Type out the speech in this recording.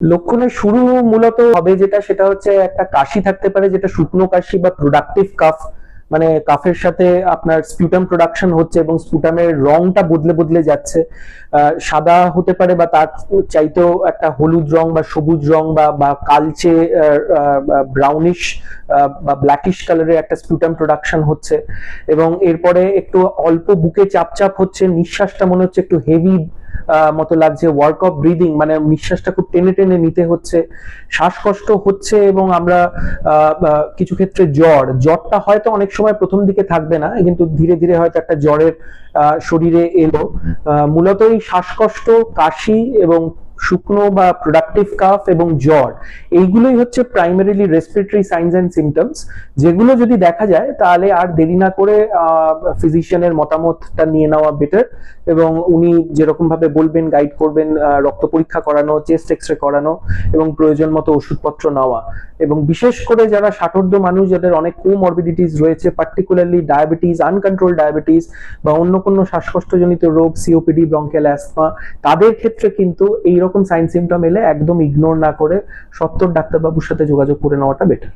লক্ষণের শুরু মূলত হবে যেটা, সেটা হচ্ছে একটা কাশি থাকতে পারে, যেটা শুকনো কাশি বা প্রোডাক্টিভ কাফ মানে কাফের সাথে আপনার স্পুটাম প্রোডাকশন হচ্ছে এবং স্পুটামের রংটা বদলে বদলে যাচ্ছে। সাদা হতে পারে বা তার চাইতেও একটা হলুদ রং বা সবুজ রং বা বা কালচে ব্রাউনিশ বা ব্ল্যাকিশ কালারের একটা স্পুটাম প্রোডাকশন হচ্ছে। এবং এরপরে একটু অল্প বুকে চাপ চাপ হচ্ছে, নিঃশ্বাসটা মনে হচ্ছে একটু হেভি মতো লাগছে। ওয়ার্ক অফ ব্রিদিং মানে নিঃশ্বাসটা খুব টেনে টেনে নিতে হচ্ছে। শ্বাসকষ্ট হচ্ছে এবং আমরা কিছু ক্ষেত্রে জ্বর। জ্বরটা হয়তো অনেক সময় প্রথম দিকে থাকবে না, কিন্তু ধীরে ধীরে হয়তো একটা জ্বরের শরীরে এলো। মূলত এই শ্বাসকষ্ট, কাশি এবং শুকনো বা প্রোডাক্টিভ কাফ এবং জ্বর, এইগুলোই হচ্ছে primarily respiratory signs and symptoms যেগুলো যদি দেখা যায় তাহলে আর দেরি না করে ফিজিশিয়ানের মতামতটা নিয়ে নেওয়া বেটার এবং উনি যেরকম ভাবে বলবেন গাইড করবেন রক্ত পরীক্ষা করানো চেস্ট এক্স রে করানো এবং প্রয়োজন মতো ওষুধপত্র নেওয়া। এবং বিশেষ করে যারা ষাটোর্ধ মানুষ যাদের অনেক কোমরবিডিটিস রয়েছে পার্টিকুলারলি ডায়াবেটিস আনকন্ট্রোল ডায়াবেটিস বা অন্য কোনো শ্বাসকষ্টজনিত রোগ সিওপিডি ব্রঙ্কেল অ্যাসমা তাদের ক্ষেত্রে কিন্তু এই রকম সাইন সিমটম এলে একদম ইগনোর না করে সত্তর ডাক্তারবাবুর সাথে যোগাযোগ করে নেওয়াটা বেটার